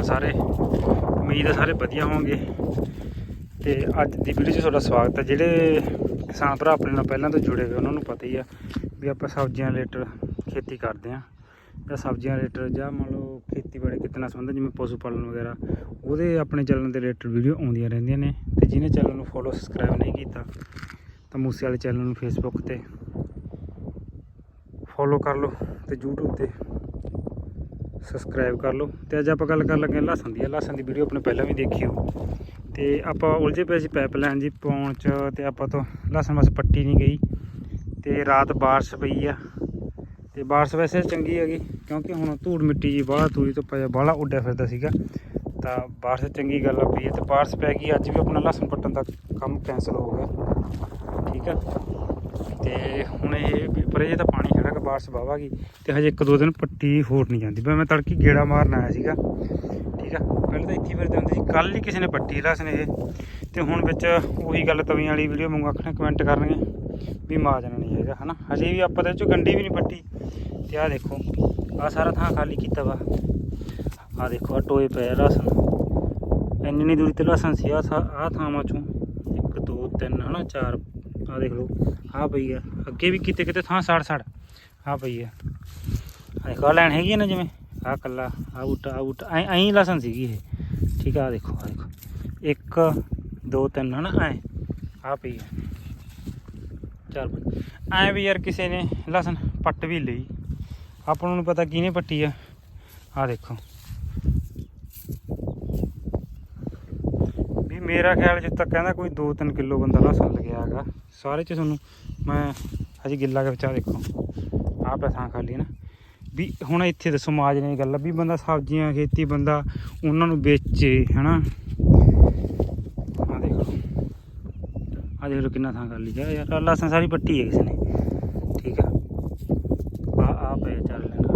ਹਾਲ ਸਾਰੇ, ਉਮੀਦ ਹੈ ਸਾਰੇ ਵਧੀਆ ਹੋਣਗੇ। ਤੇ ਅੱਜ ਦੀ ਵੀਡੀਓ 'ਚ ਤੁਹਾਡਾ ਸਵਾਗਤ ਹੈ ਜਿਹੜੇ ਕਿਸਾਨ ਭਰਾ ਆਪਣੇ ਨਾਲ ਪਹਿਲਾਂ ਤੋਂ ਜੁੜੇ ਹੋਏ ਉਹਨਾਂ ਨੂੰ ਪਤਾ ਹੀ ਆ ਵੀ ਆਪਾਂ ਸਬਜ਼ੀਆਂ ਰਿਲੇਟਡ ਖੇਤੀ ਕਰਦੇ ਆ। ਜਾਂ ਸਬਜ਼ੀਆਂ ਰਿਲੇਟਡ ਜਾਂ ਮੰਨ ਲਓ ਖੇਤੀਬਾੜੀ ਕਿਤੇ ਨਾਲ ਸੰਬੰਧ ਜਿਵੇਂ ਪਸ਼ੂ ਪਾਲਣ ਵਗੈਰਾ, ਉਹਦੇ ਆਪਣੇ ਚੈਨਲ ਦੇ ਰਿਲੇਟਡ ਵੀਡੀਓ ਆਉਂਦੀਆਂ ਰਹਿੰਦੀਆਂ ਨੇ। ਤੇ ਜਿਹਨੇ ਚੈਨਲ ਨੂੰ ਫੋਲੋ ਸਬਸਕ੍ਰਾਈਬ ਨਹੀਂ ਕੀਤਾ, ਤਾਂ ਮੂਸੇ ਵਾਲੇ ਚੈਨਲ ਨੂੰ ਫੇਸਬੁੱਕ ਤੇ ਫੋਲੋ ਕਰ ਲਓ ਤੇ YouTube ਤੇ ਸਬਸਕ੍ਰਾਈਬ ਕਰ ਲਓ। ਤੇ ਅੱਜ ਆਪਾਂ ਗੱਲ ਕਰਨ ਲੱਗੇ ਲਸਣ ਦੀ। ਲਸਣ ਦੀ ਵੀਡੀਓ ਆਪਣੇ ਪਹਿਲਾਂ ਵੀ ਦੇਖੀ ਹੋ ਤੇ ਆਪਾਂ ਉਲਝੇ ਪਏ ਸੀ ਪਾਈਪਲਾਈਨ ਜੀ ਪਾਉਣ ਚ ਤੇ ਆਪਾਂ ਤੋਂ ਲਸਣ ਬਸ ਪੱਟੀ ਨਹੀਂ ਗਈ। ਤੇ ਰਾਤ ਬਾਰਿਸ਼ ਪਈ ਆ। ਤੇ ਬਾਰਿਸ਼ ਵੈਸੇ ਚੰਗੀ ਹੈਗੀ, ਕਿਉਂਕਿ ਹੁਣ ਧੂੜ ਮਿੱਟੀ ਜੀ ਬਾਹਲਾ ਤੂੜੀ ਤੋਂ ਪਿਆ ਬਾਹਲਾ ਉੱਡਿਆ ਫਿਰਦਾ ਸੀਗਾ। ਤਾਂ ਬਾਰਿਸ਼ ਚੰਗੀ ਗੱਲ ਆ ਪਈ ਹੈ ਤੇ ਬਾਰਿਸ਼ ਪੈ ਗਈ, ਅੱਜ ਵੀ ਆਪਣਾ ਲਸਣ ਪੱਟਣ ਦਾ ਕੰਮ ਕੈਂਸਲ ਹੋ ਗਿਆ। ਠੀਕ ਆ? ਤੇ ਹੁਣ ਇਹ ਪਰ ਇਹ ਤਾਂ ਪਾਣੀ ਹੈਗਾ ਕਿ ਬਾਰਿਸ਼ ਵਾਵਾਗੀ ਤੇ ਹਜੇ ਇੱਕ ਦੋ ਦਿਨ ਪੱਟੀ ਹੋਰ ਨਹੀਂ ਜਾਂਦੀ। ਮੈਂ ਤੜਕੀ ਗੇੜਾ ਮਾਰਨ ਆਇਆ ਸੀਗਾ। ਠੀਕ ਆ? ਪਹਿਲਾਂ ਤਾਂ ਇੱਥੇ ਫਿਰਦੇ ਹੁੰਦੇ ਸੀ। ਕੱਲ ਹੀ ਕਿਸੇ ਨੇ ਪੱਟੀ ਲਾਸ ਨੇ ਇਹ ਤੇ ਹੁਣ ਵਿੱਚ ਉਹੀ ਗੱਲ ਤਵੀਆਂ ਵਾਲੀ ਵੀਡੀਓ ਮੰਗ ਆਖਣਾ ਕਮੈਂਟ ਕਰਨਗੇ ਵੀ ਮਾਜਣਾ ਨਹੀਂ ਹੈਗਾ, ਹਨਾ? ਹਜੇ ਵੀ ਆਪਾਂ ਦੇ ਚੋਂ ਗੰਡੀ ਵੀ ਨਹੀਂ ਪੱਟੀ। ਤੇ ਆਹ ਦੇਖੋ, ਆਹ ਸਾਰਾ ਥਾਂ ਖਾਲੀ ਕੀਤਾ ਵਾ। ਆਹ ਦੇਖੋ ਆ ਟੋਏ ਪਏ ਲਸਣ ਇੰਨੀ ਨਹੀਂ ਦੂਰੀ ਤੇ ਲਸਣ ਸੀ, ਆਹ ਆ ਆ ਥਾਂ ਮਾਚੋਂ 1 2 3 ਹਨਾ? 4 ਆ ਦੇਖ ਲਓ। ਆ ਪਈ ਆ। ਅੱਗੇ ਵੀ ਕਿਤੇ ਕਿਤੇ ਥਾਂ ਸੜ ਸੜ। ਆ ਪਈ ਆ। ਆਹ ਲੈਣ ਹੈਗੀ ਨਾ ਜਿਵੇਂ। ਆ ਕੱਲਾ ਆ ਬੂਟਾ ਆ ਬੂਟਾ। ਐ, ਐਂ ਲਸਣ ਸੀਗੀ ਇਹ। ਠੀਕ ਆ ਦੇਖੋ ਆ ਦੇਖੋ। 1 2 3 ਨਾ ਐ। ਆ ਪਈ ਆ। ਚਾਰ ਪੰਜ ਐ ਵੀ ਯਾਰ ਕਿਸੇ ਨੇ ਲਸਣ ਪੱਟ ਵੀ ਲਈ। ਆਪਾਂ ਨੂੰ ਪਤਾ ਕਿਹਨੇ ਪੱਟੀ ਆ। ਆ ਦੇਖੋ। ਵੀ ਮੇਰਾ ਖਿਆਲ ਜਿੱਤ ਤੱਕ ਕਹਿੰਦਾ ਕੋਈ 2-3 ਕਿਲੋ ਬੰਦਾ ਲਸਣ ਲਗਿਆ ਹੈਗਾ। ਸਾਰੇ ਚ ਤੁਹਾਨੂੰ ਮੈਂ ਹਜੇ ਗਿੱਲਾ ਕੇ ਵਿਚਾਰ ਦੇਖੋ। ਆਹ ਪੈ ਥਾਂ ਖਾਲੀ ਨਾ ਵੀ ਹੁਣ ਇੱਥੇ ਦੱਸੋ ਮਾਜ ਨੇ ਗੱਲ ਆ, ਵੀ ਬੰਦਾ ਸਬਜ਼ੀਆਂ, ਖੇਤੀ ਬੰਦਾ ਉਹਨਾਂ ਨੂੰ ਵੇਚੇ, ਹਨਾ। ਆਹ ਦੇਖ। ਲਓ ਆਹ ਦੇਖ ਕਿੰਨਾ ਥਾਂ ਖਾਲੀ ਆ। ਯਾਰ ਆਹ ਲਸਣ ਸਾਰੀ ਪੱਟੀ ਹੈ ਕਿਸੇ ਨੇ। ਠੀਕ ਆ। ਆ ਆ ਪਏ ਚੱਲ ਲੈਣਾ।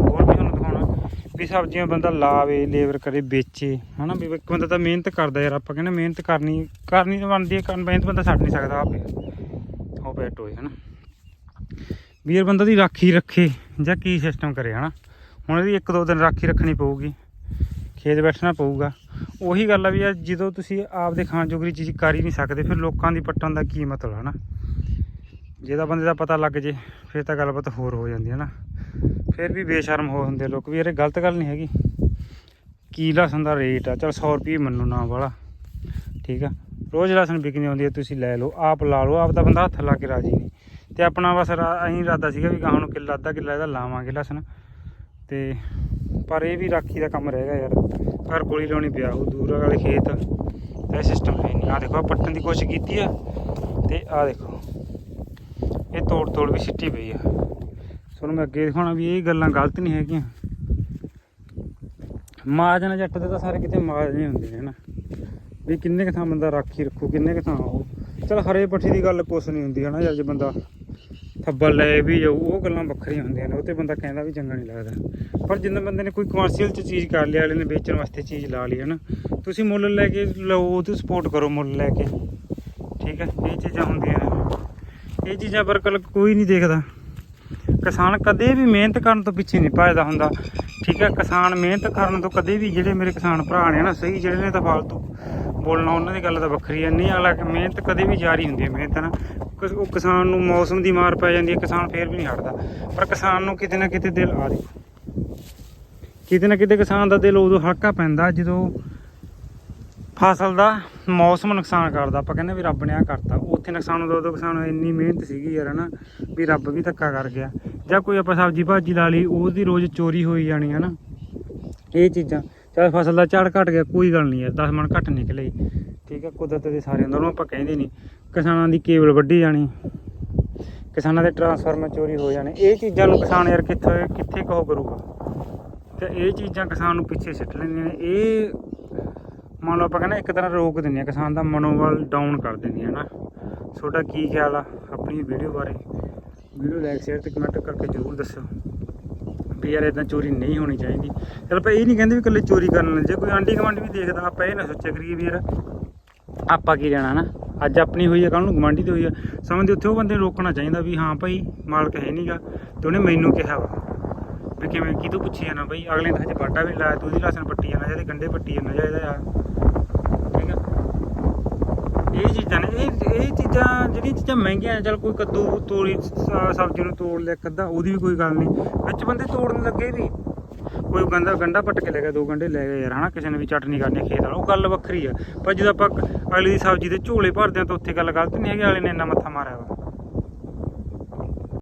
ਹੋਰ ਵੀ ਤੁਹਾਨੂੰ ਦਿਖਾਉਣਾ, ਵੀ ਸਬਜ਼ੀਆਂ ਬੰਦਾ ਲਾਵੇ, ਲੇਬਰ ਕਰੇ, ਵੇਚੇ, ਹਨਾ। ਵੀ ਇੱਕ ਬੰਦਾ ਤਾਂ ਮਿਹਨਤ ਕਰਦਾ ਯਾਰ, ਆਪਾਂ ਕਹਿੰਦੇ ਮਿਹਨਤ ਕਰਨੀ ਕਰਨੀ ਤਾਂ ਬਣਦੀ ਹੈ ਕਰਨ ਮਿਹਨਤ ਬੰਦਾ ਛੱਡ ਨਹੀਂ ਸਕਦਾ ਆਪੇ ਉਹ ਪਏ ਟੋਏ ਹਨਾ। ਵੀ ਯਾਰ ਬੰਦਾ ਦੀ ਰਾਖੀ ਰੱਖੇ ਜਾਂ ਕੀ ਸਿਸਟਮ ਕਰੇ, ਹਨਾ। ਹੁਣ ਇਹਦੀ ਇੱਕ ਦੋ ਦਿਨ ਰਾਖੀ ਰੱਖਣੀ ਪਊਗੀ, ਖੇਤ ਬੈਠਣਾ ਪਊਗਾ। ਉਹੀ ਗੱਲ ਆ ਵੀ ਯਾਰ ਜਦੋਂ ਤੁਸੀਂ ਆਪਦੇ ਖਾਣ ਜੋਗਰੀ ਚੀਜ਼ ਕਰ ਹੀ ਨਹੀਂ ਸਕਦੇ, ਫਿਰ ਲੋਕਾਂ ਦੀ ਪੱਟਣ ਦਾ ਕੀ ਮਤਲਬ, ਹਨਾ। ਜੇ ਤਾਂ ਬੰਦੇ ਦਾ ਪਤਾ ਲੱਗ ਜੇ, ਫਿਰ ਤਾਂ ਗੱਲਬਾਤ ਹੋਰ ਹੋ ਜਾਂਦੀ ਹੈ ਨਾ ਫਿਰ ਵੀ ਬੇਸ਼ਰਮ ਹੋ ਹੁੰਦੇ ਲੋਕ। ਵੀ ਯਾਰ ਗਲਤ ਗੱਲ ਨਹੀਂ ਹੈਗੀ। ਕੀ ਲਸਣ ਦਾ ਰੇਟ ਆ? ਚਲ 100 ਰੁਪਏ ਮੰਨੂ ਨਾ ਵਾਲਾ। ਠੀਕ ਆ। ਰੋਜ਼ ਲਸਣ ਵਿਕਣੀ ਆਉਂਦੀ ਹੈ, ਤੁਸੀਂ ਲੈ ਲਓ, ਆਪ ਲਾ ਲਓ, ਆਪ ਤਾਂ ਬੰਦਾ ਹੱਥ ਲਾ ਕੇ ਰਾਜੀ ਨਹੀਂ। ਤੇ ਆਪਣਾ ਬਸ ਰਾ- ਅਸੀਂ ਇਰਾਦਾ ਸੀਗਾ ਵੀ ਗਾਹ ਨੂੰ ਕਿੱਲਾ, ਅੱਧਾ ਕਿੱਲਾ ਇਹਦਾ ਲਾਵਾਂਗੇ ਲਸਣ ਤੇ ਪਰ ਇਹ ਵੀ ਰਾਖੀ ਦਾ ਕੰਮ ਰਹਿ ਗਿਆ ਯਾਰ। ਘਰ ਕੋਲ ਹੀ ਲਾਉਣੀ ਪਿਆ, ਉਹ ਦੂਰ ਵਾਲੇ ਖੇਤ। ਇਹ ਸਿਸਟਮ ਹੈ ਨਹੀਂ। ਆ ਦੇਖੋ ਪੱਟਣ ਦੀ ਕੋਸ਼ਿਸ਼ ਕੀਤੀ ਆ, ਤੇ ਆ ਦੇਖੋ। ਇਹ ਤੋੜ ਤੋੜ ਵੀ ਸਿੱਟੀ ਪਈ ਆ। ਤੁਹਾਨੂੰ ਮੈਂ ਅੱਗੇ ਦਿਖਾਉਣਾ ਵੀ ਇਹ ਗੱਲਾਂ ਗਲਤ ਨਹੀਂ ਹੈਗੀਆਂ। ਮਾਜਨ ਜੱਟ ਦੇ ਤਾਂ ਸਾਰੇ ਕਿਤੇ ਮਾਜ ਨਹੀਂ ਹੁੰਦੇ ਨੇ ਨਾ ਵੀ ਕਿੰਨੇ ਕੁ ਥਾਂ ਬੰਦਾ ਰਾਖੀ ਰੱਖੂ, ਕਿੰਨੇ ਕੁ ਥਾਂ ਉਹ। ਚਲ ਹਰੇ ਪੱਠੀ ਦੀ ਗੱਲ ਕੁਛ ਨਹੀਂ ਹੁੰਦੀ, ਹਨਾ, ਜਦ ਜੇ ਬੰਦਾ ਥੱਬਾ ਲੈ ਵੀ ਜਾਊ, ਉਹ ਗੱਲਾਂ ਵੱਖਰੀਆਂ ਹੁੰਦੀਆਂ ਨੇ, ਉਹ ਤੇ ਬੰਦਾ ਕਹਿੰਦਾ ਵੀ ਚੰਗਾ ਨਹੀਂ ਲੱਗਦਾ। ਪਰ ਜਿੰਨੇ ਬੰਦੇ ਨੇ ਕੋਈ ਕਮਰਸ਼ੀਅਲ ਚ ਚੀਜ਼ ਕਰ ਲਿਆ ਵਾਲੇ ਨੇ ਵੇਚਣ ਵਾਸਤੇ ਚੀਜ਼ ਲਾ ਲਈ, ਹਨਾ, ਤੁਸੀਂ ਮੁੱਲ ਲੈ ਕੇ ਲਓ, ਉਹਦੀ ਸਪੋਰਟ ਕਰੋ ਮੁੱਲ ਲੈ ਕੇ। ਠੀਕ ਹੈ, ਇਹ ਚੀਜ਼ਾਂ ਹੁੰਦੀਆਂ ਨੇ। ਇਹ ਚੀਜ਼ਾਂ ਪਰ ਕੱਲ ਕੋਈ ਨਹੀਂ ਦੇਖਦਾ। ਕਿਸਾਨ ਕਦੇ ਵੀ ਮਿਹਨਤ ਕਰਨ ਤੋਂ ਪਿੱਛੇ ਨਹੀਂ ਭੱਜਦਾ ਹੁੰਦਾ। ਠੀਕ ਹੈ, ਕਿਸਾਨ ਮਿਹਨਤ ਕਰਨ ਤੋਂ ਕਦੇ ਵੀ ਜਿਹੜੇ ਮੇਰੇ ਕਿਸਾਨ ਭਰਾ ਨੇ ਨਾ ਸਹੀ ਜਿਹੜੇ ਨੇ ਤਾਂ ਫਾਲਤੂ। ਬੋਲਣਾ, ਉਹਨਾਂ ਦੀ ਗੱਲ ਤਾਂ ਵੱਖਰੀ ਹੈ ਨਹੀਂ ਹਾਲਾਂਕਿ ਮਿਹਨਤ ਕਦੇ ਵੀ ਜਾਰੀ ਹੁੰਦੀ ਹੈ ਮਿਹਨਤ ਨਾ। ਉਹ ਕਿਸਾਨ ਨੂੰ ਮੌਸਮ ਦੀ ਮਾਰ ਪੈ ਜਾਂਦੀ ਹੈ ਕਿਸਾਨ ਫੇਰ ਵੀ ਨਹੀਂ ਹਟਦਾ। ਪਰ ਕਿਸਾਨ ਨੂੰ ਕਿਤੇ ਨਾ ਕਿਤੇ ਦਿਲ ਆ ਦੇ ਕਿਤੇ ਨਾ ਕਿਤੇ ਕਿਸਾਨ ਦਾ ਦਿਲ ਉਦੋਂ ਹਲਕਾ ਪੈਂਦਾ, ਜਦੋਂ ਫਸਲ ਦਾ ਮੌਸਮ ਨੁਕਸਾਨ ਕਰਦਾ। ਆਪਾਂ ਕਹਿੰਦੇ ਵੀ ਰੱਬ ਨੇ ਆ ਕਰਤਾ। ਉੱਥੇ ਨੁਕਸਾਨ ਹੁੰਦਾ, ਉਦੋਂ ਕਿਸਾਨ ਇੰਨੀ ਮਿਹਨਤ ਸੀਗੀ ਯਾਰ, ਹਨਾ, ਵੀ ਰੱਬ ਵੀ ਧੱਕਾ ਕਰ ਗਿਆ। ਜਾਂ ਕੋਈ ਆਪਾਂ ਸਬਜ਼ੀ ਭਾਜੀ ਲਾ ਲਈ, ਉਹਦੀ ਰੋਜ਼ ਚੋਰੀ ਹੋਈ ਜਾਣੀ ਹਨਾ। ਇਹ ਚੀਜ਼ਾਂ। ਚਾਹੇ ਫਸਲ ਦਾ ਝਾੜ ਘਟ ਗਿਆ, ਕੋਈ ਗੱਲ ਨਹੀਂ ਯਾਰ 10 ਮਣ ਘਟ ਨਿਕਲੇ। ਠੀਕ ਹੈ, ਕੁਦਰਤ ਦੇ ਸਾਰੇ ਅੰਦਰ ਨੂੰ ਆਪਾਂ ਕਹਿੰਦੇ ਨਹੀਂ। ਕਿਸਾਨਾਂ ਦੀ ਕੇਬਲ ਵੱਢੀ ਜਾਣੀ। ਕਿਸਾਨਾਂ ਦੇ ਟਰਾਂਸਫਾਰਮਰ ਚੋਰੀ ਹੋ ਜਾਣੇ। ਇਹ ਚੀਜ਼ਾਂ ਨੂੰ ਕਿਸਾਨ ਯਾਰ ਕਿੱਥੇ ਕਿੱਥੇ ਕਹੋ ਕਰੂਗਾ? ਤੇ ਇਹ ਚੀਜ਼ਾਂ ਕਿਸਾਨ ਨੂੰ ਪਿੱਛੇ ਸਿੱਟ ਲੈਂਦੀਆਂ ਨੇ। ਇਹ ਮੰਨ ਲਓ ਆਪਾਂ ਕਹਿੰਦੇ ਇੱਕ ਤਰ੍ਹਾਂ ਰੋਕ ਦਿੰਦੀਆਂ ਕਿਸਾਨ ਦਾ ਮਨੋਬਲ ਡਾਊਨ ਕਰ ਦਿੰਦੀਆਂ ਨਾ। ਤੁਹਾਡਾ ਕੀ ਖਿਆਲ ਆ ਆਪਣੀ ਵੀਡੀਓ ਬਾਰੇ? ਵੀਡੀਓ ਲਾਈਕ ਸ਼ੇਅਰ ਤੇ ਕਮੈਂਟ ਕਰਕੇ ਜ਼ਰੂਰ ਦੱਸਿਓ। ਵੀ ਯਾਰ ਇਦਾਂ ਚੋਰੀ ਨਹੀਂ ਹੋਣੀ ਚਾਹੀਦੀ। ਚਲ ਆਪਾਂ ਇਹ ਨਹੀਂ ਕਹਿੰਦੇ ਵੀ ਇਕੱਲੇ ਚੋਰੀ ਕਰਨ ਲੱਗੇ ਜੇ, ਕੋਈ ਆਂਢੀ ਗੁਆਂਢੀ ਵੀ ਦੇਖਦਾ, ਆਪਾਂ ਇਹ ਨਾ ਸੋਚਿਆ ਕਰੀਏ ਵੀ ਯਾਰ ਆਪਾਂ ਕੀ ਲੈਣਾ ਨਾ? ਅੱਜ ਆਪਣੀ ਹੋਈ ਆ ਕੱਲ ਨੂੰ ਗਵਾਂਢੀ ਦੀ ਹੋਈ ਆ। ਸਮਝਦੇ ਉੱਥੇ ਉਹ ਬੰਦੇ ਨੂੰ ਰੋਕਣਾ ਚਾਹੀਦਾ ਵੀ ਹਾਂ ਭਾਈ, ਮਾਲਕ ਹੈ ਨਹੀਂਗਾ ਤੇ ਉਹਨੇ ਮੈਨੂੰ ਕਿਹਾ ਵਾ। ਵੀ ਕਿਵੇਂ, ਕੀ ਤੂੰ ਪੁੱਛੀ ਜਾਣਾ ਬਈ ਅਗਲੇ ਨੇ ਤਾਂ ਹਜੇ ਬਾਟਾ ਵੀ ਲਾਇਆ, ਤੂੰ ਦੀ ਲਸਣ ਪੱਟੀ ਜਾਣਾ, ਜਾਂ ਇਹਦੇ ਗੰਡੇ ਪੱਟੀ ਜਾਣਾ, ਜਾਂ ਇਹਦਾ ਇਹ ਚੀਜ਼ਾਂ ਨੇ, ਇਹ ਇਹ ਚੀਜ਼ਾਂ, ਜਿਹੜੀਆਂ ਚੀਜ਼ਾਂ ਮਹਿੰਗੀਆਂ ਚਲ ਕੋਈ ਕੱਦੂ ਤੋੜੀ ਸਬਜ਼ੀ ਨੂੰ ਤੋੜ ਲਿਆ, ਕੱਦਾ, ਉਹਦੀ ਵੀ ਕੋਈ ਗੱਲ ਨਹੀਂ। ਵਿੱਚ ਬੰਦੇ ਤੋੜਨ ਲੱਗੇ ਵੀ। ਕੋਈ ਗੰਦਾ, ਗੰਡਾ ਪੱਟ ਕੇ ਲੈ ਗਿਆ, ਦੋ ਗੰਡੇ ਲੈ ਗਏ ਯਾਰ, ਹਨਾ? ਕਿਸੇ ਨੇ ਵੀ ਚਟਨੀ ਕਰਨੀ ਖੇਤ ਵਾਲਾ, ਉਹ ਗੱਲ ਵੱਖਰੀ ਆ। ਪਰ ਜਦੋਂ ਆਪਾਂ ਅਗਲੀ ਦੀ ਸਬਜ਼ੀ ਦੇ ਝੋਲੇ ਭਰਦੇ ਆ, ਤਾਂ ਉੱਥੇ ਗੱਲ ਗਲਤ ਨਹੀਂ ਹੈਗੀ, ਅਗਲੇ ਨੇ ਇੰਨਾ ਮੱਥਾ ਮਾਰਿਆ ਵਾ।